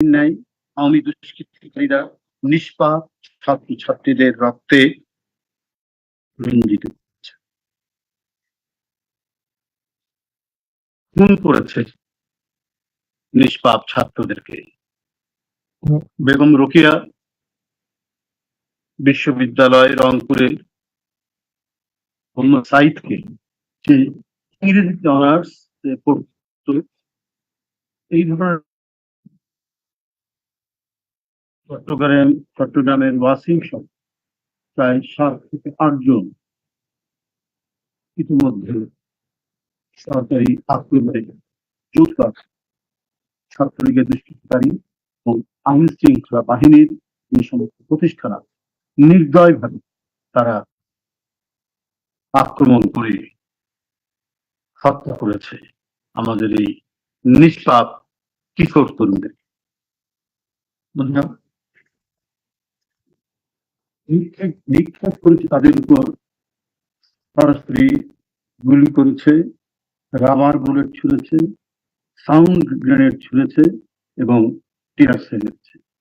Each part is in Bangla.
ন্যায় আওয়ামী দুষ্কৃতিকারীরা নিষ্পাপ ছাত্র ছাত্রীদের রক্তে রঞ্জিত খুন করেছে নিষ্পাপ ছাত্রদেরকে। বেগম রোকিয়া বিশ্ববিদ্যালয় রংপুরের অন্য সাইটকে যে ইংরেজিতে অনার্স পড়তো, এই ধরনের চট্টগ্রাম চট্টগ্রামের ওয়াসিম সহ প্রায় সাত থেকে আটজন ইতিমধ্যে সরকারি আক্রমণে জোটবাস ছাত্রলীগের দুষ্কৃতিকারী এবং আইন শৃঙ্খলা বাহিনীর যে সমস্ত প্রতিষ্ঠান আছে নির্দয়ভাবে তারা আক্রমণ করে হত্যা করেছে আমাদের এই নিষ্পাপ কিশোর তরুণদের বন্ধুরা, নিক্ষেপ করেছে তাদের উপর। তার স্ত্রী গুলি করেছে, রাবার বুলেট ছুঁড়েছে, সাউন্ড গ্রেনেড ছুঁড়েছে এবং টিয়ার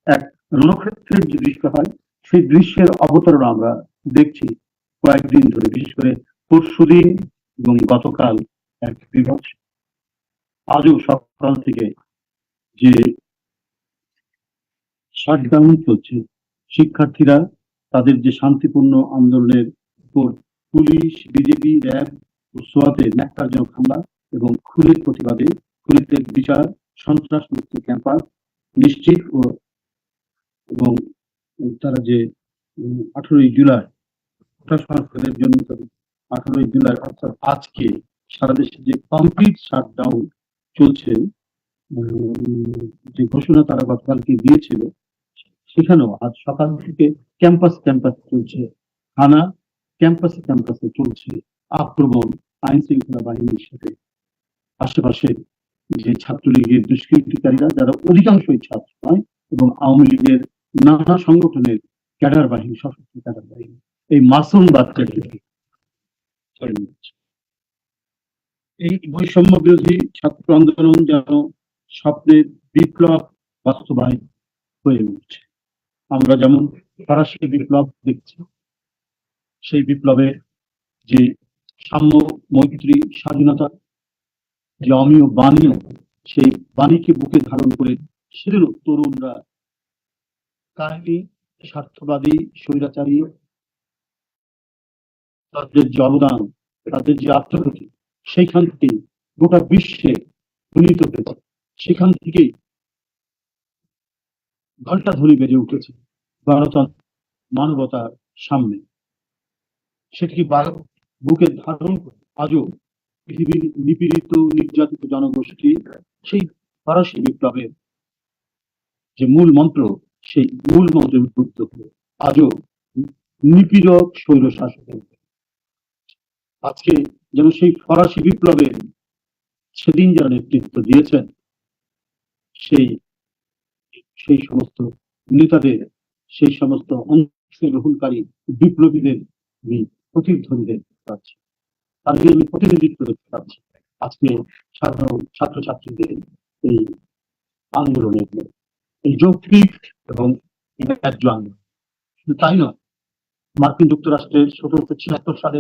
এক রণক্ষেত্রের যে দৃশ্য হয়, সেই দৃশ্যের অবতরণ আমরা দেখছি কয়েকদিন ধরে, বিশেষ করে পরশুদিন এবং গতকাল এক বিভৎস। আজও সকাল থেকে যে শাটডাউন চলছে, শিক্ষার্থীরা তাদের যে শান্তিপূর্ণ আন্দোলনের উপর পুলিশ, বিজেপি, র্যাব ও সোয়াতের ন্যাক্কারজনক হামলা এবং খুনের প্রতিবাদে খুনিদের বিচার সন্ত্রাস মুক্ত ক্যাম্পাস নিশ্চিত ও এবং তারা যে আঠারোই জুলাই সংস্কারের জন্য তাদের আঠারোই জুলাই অর্থাৎ আজকে সারা দেশে যে কমপ্লিট শাটডাউন চলছে যে ঘোষণা তারা গতকালকে দিয়েছিল সেখানেও আজ সকাল থেকে ক্যাম্পাস ক্যাম্পাস চলছে। থানা ক্যাম্পাসে ক্যাম্পাসে চলছে আক্রমণ আইন শৃঙ্খলা বাহিনীর সাথে। আশেপাশে যে ছাত্রলীগের দুষ্কৃতিকারীরা, যারা অধিকাংশই ছাত্র নয় এবং আওয়ামী লীগের নানা সংগঠনের ক্যাডার বাহিনী, সশস্ত্র ক্যাডার বাহিনী, এই মাসুম বাচ্চাকে এই বৈষম্য বিরোধী ছাত্র আন্দোলন যেন স্বপ্নের বিপ্লব বাস্তবায়ন হয়ে উঠছে। আমরা যেমন ফরাসি বিপ্লব দেখছি, সেই বিপ্লবের যে সাম্য, মৈত্রী, স্বাধীনতা, যে অমীয় বাণী সেই বাণীকে বুকে ধারণ করে সেদিনও তরুণরা কাহিনী, স্বার্থবাদী, স্বৈরাচারী, তাদের যে অবদান, তাদের যে আত্মগতি সেইখান থেকে গোটা বিশ্বে উন্নীত হয়েছে। সেখান থেকেই ঘণ্টা ধরে বেজে উঠেছে গণতন্ত্র, মানবতার সামনে। সেটিকে বুকে ধারণ করে আজও পৃথিবীর নিপীড়িত, নির্যাতিত জনগোষ্ঠী সেই ফরাসি বিপ্লবের যে মূল মন্ত্র, সেই মূল মন্ত্রে উদ্বুদ্ধ হয়ে আজও নিপীড়ক স্বৈর শাসকের আজকে যেন সেই ফরাসি বিপ্লবের সেদিন যারা নেতৃত্ব দিয়েছেন, সেই সেই সমস্ত নেতাদের, সেই সমস্ত অংশগ্রহণকারী বিপ্লবীদের আমি প্রতিধ্বনি দেখতে পাচ্ছি তাদের আমি প্রতিনিধিত্ব দেখতে পাচ্ছি আজকে সাধারণ ছাত্রছাত্রীদের এই আন্দোলনের এই যৌক্তিক এবং ন্যায্য আন্দোলন। শুধু তাই নয়, মার্কিন যুক্তরাষ্ট্রের সতেরোশো ছিয়াত্তর সালে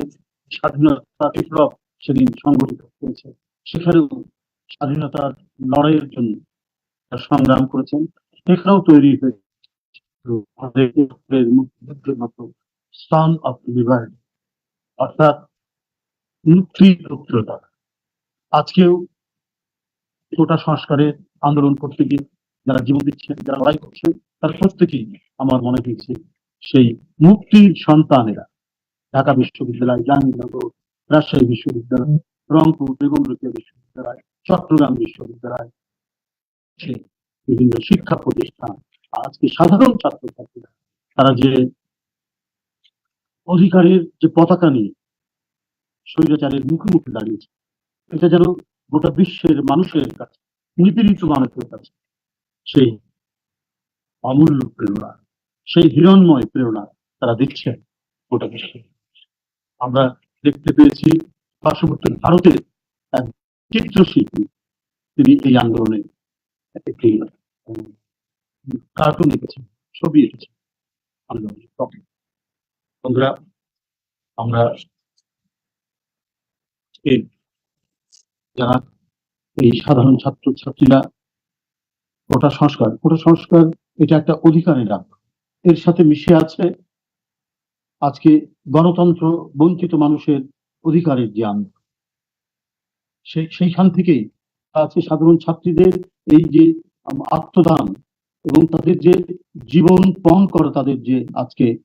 স্বাধীনতা বিপ্লব সেদিন সংগঠিত হয়েছে। সেখানেও স্বাধীনতার লড়াইয়ের জন্য সংগ্রাম করেছেন। এখানেও তৈরি লিবার্টি অর্থাৎ মুক্তি পুত্রতা আজকেও কোটা সংস্কারের আন্দোলন করতে গিয়ে যারা জীবন দিচ্ছেন, যারা লড়াই করছেন, তার প্রত্যেকেই আমার মনে হয়েছে সেই মুক্তির সন্তানেরা। ঢাকা বিশ্ববিদ্যালয়, জাহাঙ্গীরনগর, রাজশাহী বিশ্ববিদ্যালয়, রংপুর, বেগম রোকেয়া বিশ্ববিদ্যালয়, চট্টগ্রাম বিশ্ববিদ্যালয়। বিভিন্ন শিক্ষা প্রতিষ্ঠান আজকে সাধারণ ছাত্রছাত্রীরা, তারা যে অধিকারের যে পতাকা নিয়ে স্বৈরাচারের মুখোমুখি দাঁড়িয়েছে, এটা যেন গোটা বিশ্বের মানুষের কাছে, নিপীড়িত মানুষের কাছে সেই অমূল্য প্রেরণা, সেই হিরণময় প্রেরণা তারা দিচ্ছেন গোটা বিশ্বে। আমরা দেখতে পেয়েছি পার্শ্ববর্তী ভারতের এক চিত্রশিল্পী, তিনি এই আন্দোলনে একটি কার্টুন এঁকেছেন ছবি এঁকেছেন বন্ধুরা, আমরা যারা এই সাধারণ ছাত্র ছাত্রীরা কোটা সংস্কার কোটা সংস্কার, এটা একটা অধিকারের ডাক এর সাথে মিশে আছে আজকে গণতন্ত্র বঞ্চিত মানুষের অধিকারের যে আন্দোলন সেই, সেইখান থেকেই আছে সাধারণ ছাত্রীদের এই যে আত্মদান এবং তাদের যে জীবন পণ করা, তাদের যে আজকে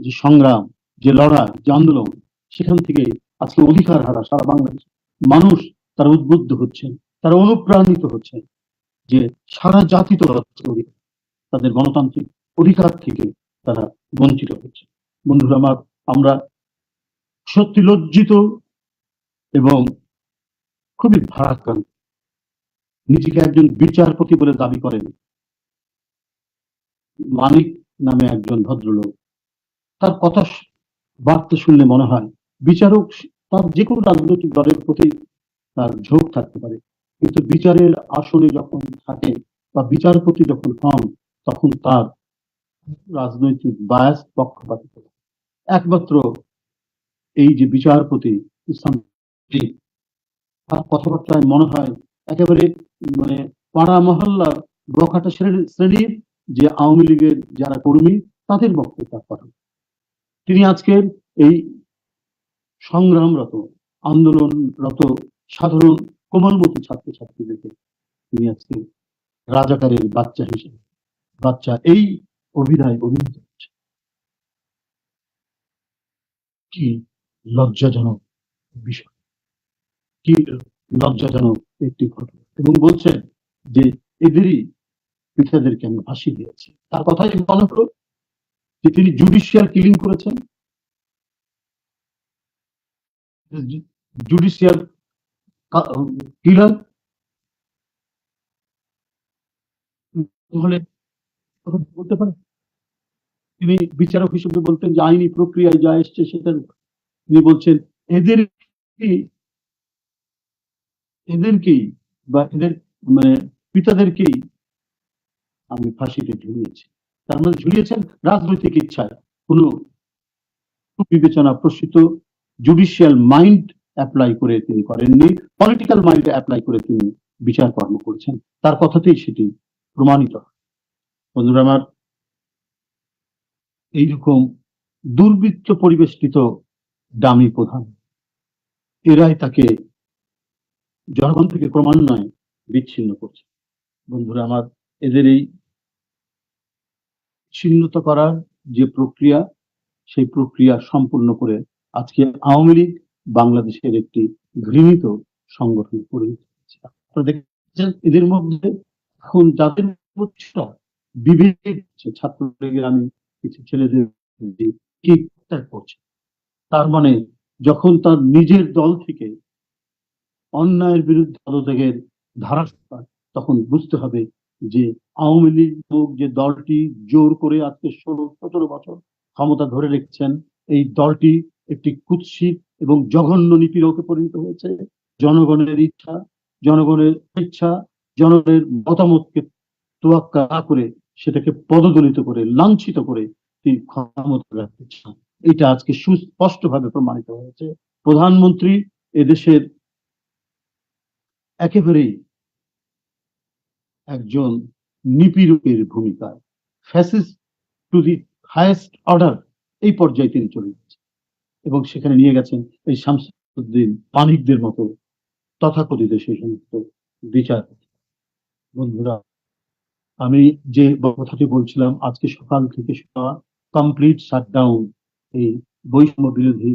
যে সংগ্রাম, যে লড়াই, যে আন্দোলন, সেখান থেকে আজকে অধিকার হারা সারা বাংলাদেশ। মানুষ তারা উদ্বুদ্ধ হচ্ছেন, তারা অনুপ্রাণিত হচ্ছেন যে সারা জাতি তো অধিকার। তাদের গণতান্ত্রিক অধিকার থেকে তারা বঞ্চিত হচ্ছে। বন্ধুরা, আমার, আমরা সত্যি লজ্জিত এবং খুবই ভারাক্রান্ত। নিজেকে একজন বিচারপতি বলে দাবি করেন। মানিক নামে একজন ভদ্রলোক। তার কথা বার্তা শুনলে মনে হয়, বিচারক তার যে কোনো রাজনৈতিক দলের প্রতি তার ঝোঁক থাকতে পারে। কিন্তু বিচারের আসনে যখন থাকে বা বিচারপতি যখন হন, তখন তার রাজনৈতিক বায়াস পক্ষপাতিত একমাত্র এই যে বিচারপতি ইসলাম, তার কথাবার্তায় মনে হয় একেবারে মানে পাড়া মহল্লার বখাটা শ্রেণির যে আওয়ামী লীগের যারা কর্মী, তাদের বক্তব্য কথা তিনি আজকের এই সংগ্রামরত, আন্দোলনরত, সাধারণ, কোমলমতি ছাত্রছাত্রীদেরকে তিনি আজকে রাজাকারের বাচ্চা হিসেবে, বাচ্চা এই অভিধায় অভিহিত হচ্ছে কি লজ্জাজনক বিষয়। কি লজ্জাজনক একটি ঘটনা। এবং বলছেন যে এদেরই পিতাদেরকে আমি ফাঁসি দিয়েছি? তার কথাই মনে হলো যে তিনি জুডিশিয়াল কিলিং করেছেন। জুডিশিয়াল কিলার তাহলে বলতে পারে? তিনি বিচারক হিসেবে বলতেন যে আইনি প্রক্রিয়ায় যা এসছে সেটা তিনি বলছেন এদের এদেরকেই বা এদের মানে পিতাদেরকেই আমি ফাঁসিতে ঝুলিয়েছি। তার মধ্যে ঝুলিয়েছেন রাজনৈতিক ইচ্ছায়। কোন বিবেচনা প্রসূত জুডিশিয়াল মাইন্ড অ্যাপ্লাই করে তিনি করেননি পলিটিক্যাল মাইন্ড অ্যাপ্লাই করে তিনি বিচার কর্ম করেছেন। তার কথাতেই সেটি প্রমাণিত। বন্ধুরা আমার, এইরকম দুর্বৃত্ত পরিবেষ্টিত দামি প্রধান, এরাই তাকে জনগণ থেকে ক্রমান্বয়ে বিচ্ছিন্ন করছে। বন্ধুরা, আমার এদের এই ছিন্নত করার যে প্রক্রিয়া, সেই প্রক্রিয়া সম্পূর্ণ করে আজকে আওয়ামী লীগ বাংলাদেশের একটি ঘৃণিত সংগঠন পরিণত হয়েছে আপনারা দেখছেন, এদের মধ্যে এখন যাদের বিবেক ছাত্রলীগের আমি কিছু ছেলেদের করছে। তার মানে যখন তার নিজের দল থেকে অন্যায়ের বিরুদ্ধে পদত্যাগের ধারা তখন বুঝতে হবে যে আওয়ামী লীগ নামক যে দলটি জোর করে আজকে ষোলো, সতেরো বছর ক্ষমতা ধরে রেখেছেন, এই দলটি একটি কুৎসিত এবং জঘন্য নিপীড়কে পরিণত হয়েছে। জনগণের ইচ্ছা জনগণের ইচ্ছা জনগণের মতামতকে তোয়াক্কা করে সেটাকে পদদলিত করে, লাঞ্ছিত করে তিনি ক্ষমতা রাখতে চান। এটা আজকে সুস্পষ্টভাবে প্রমাণিত হয়েছে। প্রধানমন্ত্রী এদেশের একেবারেই একজন নিপীড়কের ভূমিকায়। ফ্যাসিস টু দি হায়েস্ট অর্ডার এই পর্যায়ে তিনি চলে গেছেন এবং সেখানে নিয়ে গেছেন এই শামসুদ্দিন পানিকদের মতো তথাকথিত সেই সমস্ত বিচার বন্ধুরা, আমি যে কথাটি বলছিলাম, আজকে সকাল থেকে কমপ্লিট শাটডাউন এই বৈষম্য বিরোধী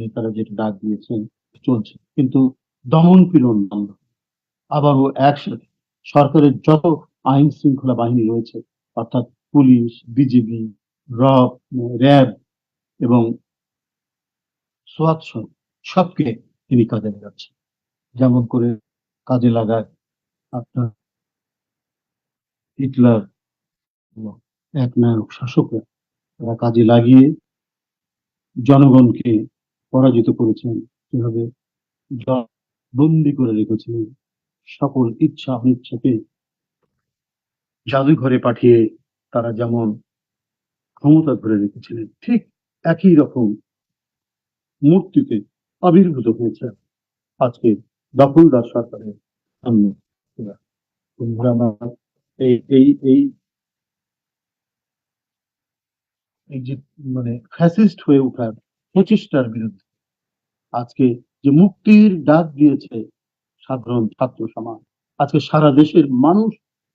নেতারা যেটা ডাক দিয়েছেন, চলছে। কিন্তু দমন পীড়ন বন্ধ আবারও একসাথে সরকারের যত আইন শৃঙ্খলা বাহিনী রয়েছে, অর্থাৎ পুলিশ, বিজিবি রব র্যাব এবং সোয়াত সবকে তিনি কাজে লাগাচ্ছেন। যেমন করে কাজে লাগায় আপনার হিটলার এক নায়ক শাসকরা। তারা কাজে লাগিয়ে জনগণকে পরাজিত করেছেন। কীভাবে? জন বন্দি করে রেখেছিলেন সকল ইচ্ছা অনিচ্ছাকে জাদুঘরে পাঠিয়ে তারা যেমন ক্ষমতা ধরে রেখেছিলেন, ঠিক একই রকম মূর্তিতে আবির্ভূত হয়েছে আজকে দখলদার সরকারের সামনে। এই এই এই যে মানে ফ্যাসিস্ট হয়ে ওঠার প্রচেষ্টার বিরুদ্ধে আজকে যে মুক্তির ডাক দিয়েছে সাধারণ ছাত্র সমাজ। আজকে সারা দেশের মানুষ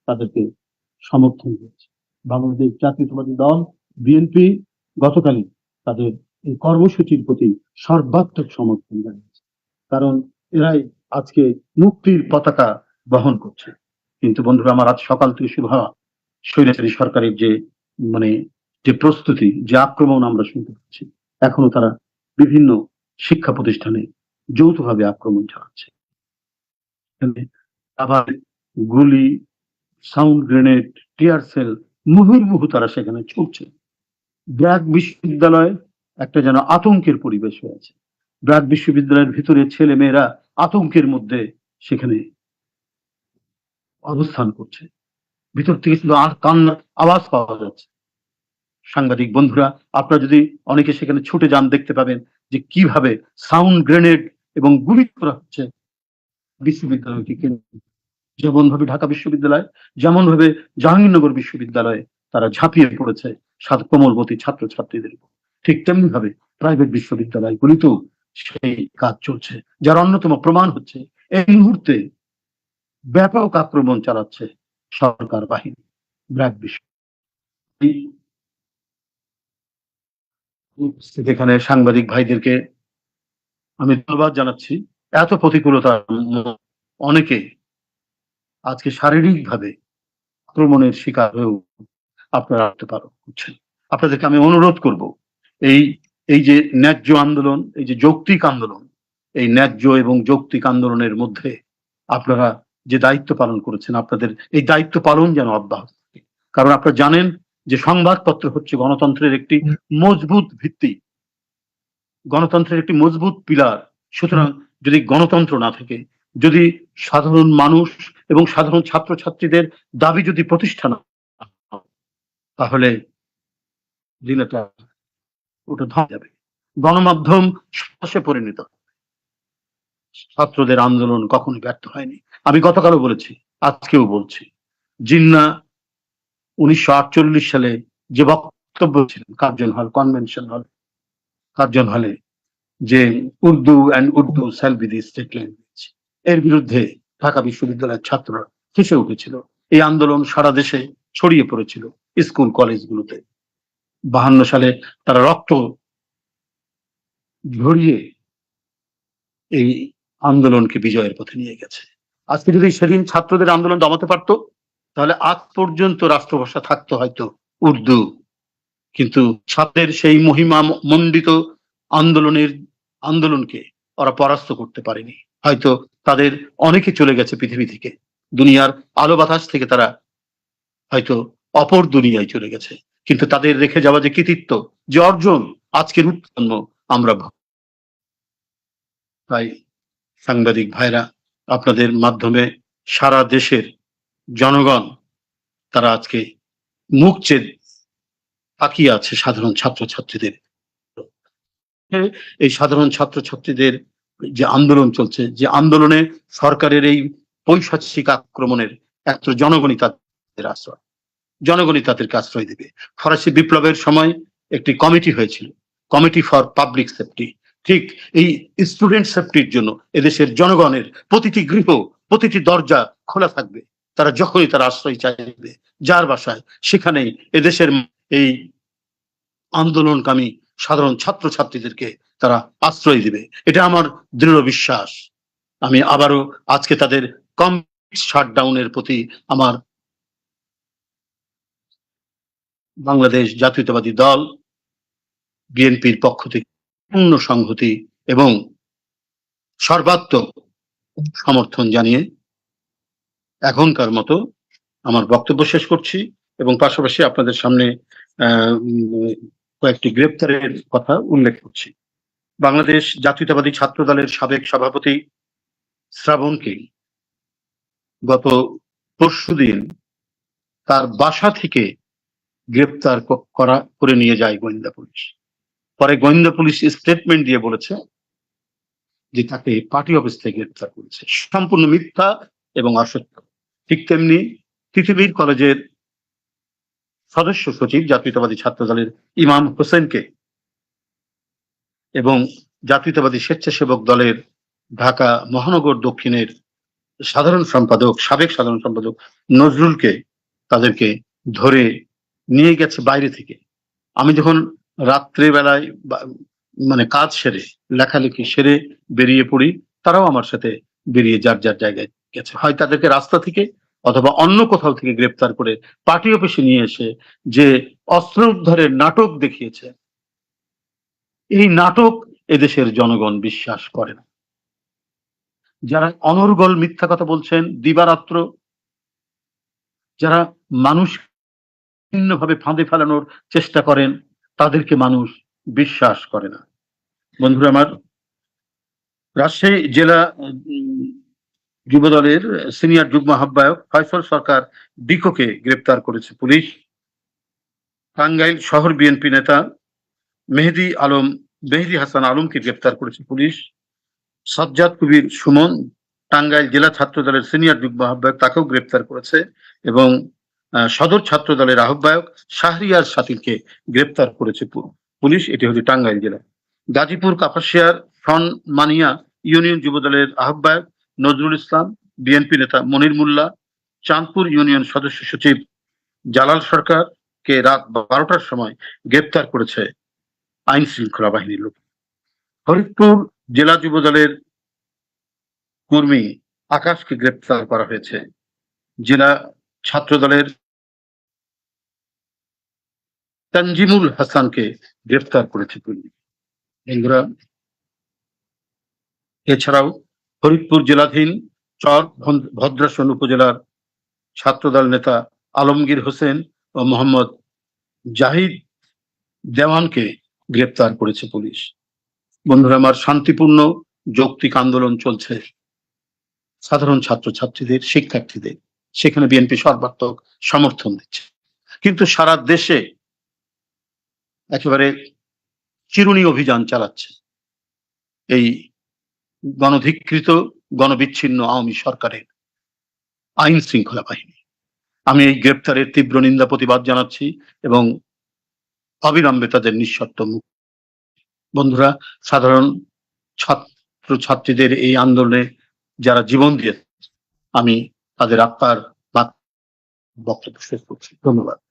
তাদেরকে সমর্থন দিয়েছে বাংলাদেশ জাতীয়তাবাদী দল, বিএনপি গতকালই তাদের এই কর্মসূচির প্রতি সর্বাত্মক সমর্থন জানিয়েছে। কারণ এরাই আজকে মুক্তির পতাকা বহন করছে। কিন্তু বন্ধুরা, আমার আজ সকাল থেকে শুরু হওয়া স্বৈরাচারী সরকারের যে মানে যে প্রস্তুতি, যে আক্রমণ আমরা শুনতে পাচ্ছি, এখনও তারা বিভিন্ন শিক্ষা প্রতিষ্ঠানে যৌথভাবে আক্রমণ চালাচ্ছে। আবার গুলি, সাউন্ড গ্রেনেড, টিয়ার সেল মুহুর্মুহু তারা সেখানে ছুটছে। ব্র্যাক বিশ্ববিদ্যালয় একটা যেন আতঙ্কের পরিবেশ হয়েছে ব্র্যাক বিশ্ববিদ্যালয়ের ভিতরে ছেলে মেয়েরা আতঙ্কের মধ্যে সেখানে অবস্থান করছে। ভিতর থেকে শুধু আর কান্নার আওয়াজ পাওয়া যাচ্ছে। সাংবাদিক বন্ধুরা, আপনারা যদি অনেকে সেখানে ছুটে যান, দেখতে পাবেন যে কীভাবে সাউন্ড গ্রেনেড এবং গুলি করা হচ্ছে বিশ্ববিদ্যালয়কে কেন্দ্র যেমন ভাবে ঢাকা বিশ্ববিদ্যালয় যেমন ভাবে জাহাঙ্গীরনগর বিশ্ববিদ্যালয়ে তারা ঝাঁপিয়ে পড়েছে সাত কোমলবতী ছাত্রছাত্রীদের উপর। ঠিক তেমনি ভাবে প্রাইভেট বিশ্ববিদ্যালয়গুলিতেও সেই কাজ চলছে, যার অন্যতম প্রমাণ হচ্ছে এই মুহূর্তে ব্যাপক আক্রমণ চালাচ্ছে সরকার বাহিনী, ব্র্যাক বিশ্ব। এখানে সাংবাদিক ভাইদেরকে আমি ধন্যবাদ জানাচ্ছি। এত প্রতিকূলতা অনেকে আজকে শারীরিক ভাবে আক্রমণের শিকার হয়েও আপনারা আসতে পারো, বুঝছেন? আপনাদেরকে আমি অনুরোধ করব, এই এই যে ন্যায্য আন্দোলন, এই যে যৌক্তিক আন্দোলন, এই ন্যায্য এবং যৌক্তিক আন্দোলনের মধ্যে আপনারা যে দায়িত্ব পালন করেছেন, আপনাদের এই দায়িত্ব পালন যেন অব্যাহত কারণ আপনারা জানেন যে সংবাদপত্র হচ্ছে গণতন্ত্রের একটি মজবুত ভিত্তি। গণতন্ত্রের একটি মজবুত পিলার। সুতরাং যদি গণতন্ত্র না থাকে, যদি সাধারণ মানুষ এবং সাধারণ ছাত্রছাত্রীদের দাবি যদি প্রতিষ্ঠা না তাহলে ওটা যাবে। গণমাধ্যম সন্ত্রাসে পরিণত। ছাত্রদের আন্দোলন কখনো ব্যর্থ হয়নি। আমি গতকালও বলেছি, আজকেও বলছি। জিন্না উনিশশো আটচল্লিশ সালে যে বক্তব্য ছিলেন কার্জন হল, কনভেনশন হল কার্জন হলে যে Urdu and Urdu shall be the state language এর বিরুদ্ধে ঢাকা বিশ্ববিদ্যালয়ের ছাত্ররা ফেসে উঠেছিল। এই আন্দোলন সারা দেশে ছড়িয়ে পড়েছিল স্কুল, কলেজগুলোতে। বাহান্ন সালে তারা রক্ত ঝরিয়ে এই আন্দোলনকে বিজয়ের পথে নিয়ে গেছে। আজকে যদি সেদিন ছাত্রদের আন্দোলন দমাতে পারতো, তাহলে আজ পর্যন্ত রাষ্ট্রভাষা থাকতো হয়তো উর্দু। কিন্তু ছাত্রের সেই মহিমা মণ্ডিত আন্দোলনের, আন্দোলনকে ওরা পরাস্ত করতে পারেনি। হয়তো তাদের অনেকে চলে গেছে পৃথিবী থেকে। দুনিয়ার আলো বাতাস থেকে তারা হয়তো অপর দুনিয়ায় চলে গেছে। কিন্তু তাদের রেখে যাওয়া যে কৃতিত্ব, যে অর্জন আজকের উৎপন্ন আমরা তাই সাংবাদিক ভাইরা, আপনাদের মাধ্যমে সারা দেশের জনগণ তারা আজকে মুখ চেয়ে তাকিয়ে আছে সাধারণ ছাত্রছাত্রীদের। এই সাধারণ ছাত্রছাত্রীদের যে আন্দোলন চলছে, যে আন্দোলনে সরকারের এই পৈশাচিক আক্রমণের একত্র জনগণই তাদের আশ্রয়। জনগণই তাদেরকে আশ্রয় দেবে। ফরাসি বিপ্লবের সময় একটি কমিটি হয়েছিল, কমিটি ফর পাবলিক সেফটি। ঠিক এই স্টুডেন্ট সেফটির জন্য এদেশের জনগণের প্রতিটি গৃহ, প্রতিটি দরজা খোলা থাকবে। তারা যখনই তারা আশ্রয় চাইবে, যার বাসায়, সেখানেই এদেশের এই আন্দোলনকামী সাধারণ ছাত্রছাত্রীদেরকে তারা আশ্রয় দিবে। এটা আমার দৃঢ় বিশ্বাস। আমি আবারও আজকে তাদের কম শাটডাউনের প্রতি আমার বাংলাদেশ জাতীয়তাবাদী দল, বিএনপির পক্ষ থেকে পূর্ণ সংহতি এবং সর্বাত্মক সমর্থন জানিয়ে এখনকার মতো আমার বক্তব্য শেষ করছি। এবং পাশাপাশি আপনাদের সামনে কয়েকটি গ্রেপ্তারের কথা উল্লেখ করছি। বাংলাদেশ জাতীয়তাবাদী ছাত্র দলের সাবেক সভাপতি শ্রাবণকে গত পরশুদিন তার বাসা থেকে গ্রেপ্তার করা, করে নিয়ে যায় গোয়েন্দা পুলিশ। পরে গোয়েন্দা পুলিশ স্টেটমেন্ট দিয়ে বলেছে যে তাকে পার্টি অফিস থেকে গ্রেপ্তার করেছে। সম্পূর্ণ মিথ্যা এবং অসত্য। ঠিক তেমনি পৃথিবীর কলেজের সদস্য সচিব, জাতীয়তাবাদী ছাত্র দলের ইমাম হোসেনকে এবং জাতীয়তাবাদী স্বেচ্ছাসেবক দলের ঢাকা মহানগর দক্ষিণের সাধারণ সম্পাদক, সাবেক সাধারণ সম্পাদক নজরুলকে তাদেরকে ধরে নিয়ে গেছে বাইরে থেকে। আমি যখন রাত্রে বেলায় বা- মানে কাজ সেরে, লেখালেখি সেরে বেরিয়ে পড়ি, তারাও আমার সাথে বেরিয়ে যার যার জায়গায় গেছে। হয় তাদেরকে রাস্তা থেকে অথবা অন্য কোথাও থেকে গ্রেপ্তার করে পার্টি অফিসে নিয়ে এসে যে অস্ত্র উদ্ধারের নাটক দেখিয়েছে, এই নাটক এদেশের জনগণ বিশ্বাস করে না। যারা অনর্গল মিথ্যা কথা বলছেন, দিবারাত্র, যারা মানুষ ভাবে ফাঁদে ফেলানোর চেষ্টা করেন, তাদেরকে মানুষ বিশ্বাস করে না। বন্ধুরা আমার, রাজশাহী জেলা যুবদলের সিনিয়র যুগ্ম আহ্বায়ক ফয়সল সরকার ডিকোকে গ্রেপ্তার করেছে পুলিশ। টাঙ্গাইল শহর বিএনপি নেতা মেহেদি আলম, মেহেদি হাসান আলমকে গ্রেপ্তার করেছে পুলিশ। সাজ্জাদ কবির সুমন, টাঙ্গাইল জেলা ছাত্র দলের সিনিয়র যুগ্ম আহ্বায়ক তাকেও গ্রেপ্তার করেছে এবং সদর ছাত্র দলের আহ্বায়ক শাহরিয়ার সাতিলকে গ্রেপ্তার করেছে পুলিশ। এটি হচ্ছে টাঙ্গাইল জেলা। গাজীপুর কাপাসিয়ার ফন মানিয়া ইউনিয়ন যুবদলের আহ্বায়ক নজরুল ইসলাম, বিএনপি নেতা মনির মোল্লা, চাঁদপুর ইউনিয়ন সদস্য সচিব জালাল সরকারকে রাত বারোটার সময় গ্রেপ্তার করেছে আইন শৃঙ্খলা বাহিনীর লোক। ফরিদপুর জেলা যুব দলের কর্মী আকাশকে গ্রেপ্তার করা হয়েছে। জেলা ছাত্র দলের তানজিমুল হাসানকে গ্রেপ্তার করেছে এছাড়াও ফরিদপুর জেলাধীন চর ভদ্রাসন উপজেলার ছাত্রদল নেতা আলমগীর হোসেন ও মোহাম্মদ জাহিদ দেওয়ানকে গ্রেপ্তার করেছে পুলিশ। বন্ধুরা, আমার শান্তিপূর্ণ, যৌক্তিক আন্দোলন চলছে। সাধারণ ছাত্রছাত্রীদের, শিক্ষার্থীদের। সেখানে বিএনপি সর্বাত্মক সমর্থন দিচ্ছে। কিন্তু সারা দেশে একেবারে চিরুনি অভিযান চালাচ্ছে। এই গণধিকৃত, গণবিচ্ছিন্ন আওয়ামী সরকারের আইন শৃঙ্খলা বাহিনী। আমি এই গ্রেপ্তারের তীব্র নিন্দা প্রতিবাদ জানাচ্ছি এবং অবিলম্বে তাদের নিঃশর্ত মুক্তি বন্ধুরা, সাধারণ ছাত্র ছাত্রীদের এই আন্দোলনে যারা জীবন দিয়ে আমি তাদের আত্মার বাক- বক্তব্য শেষ করছি। ধন্যবাদ।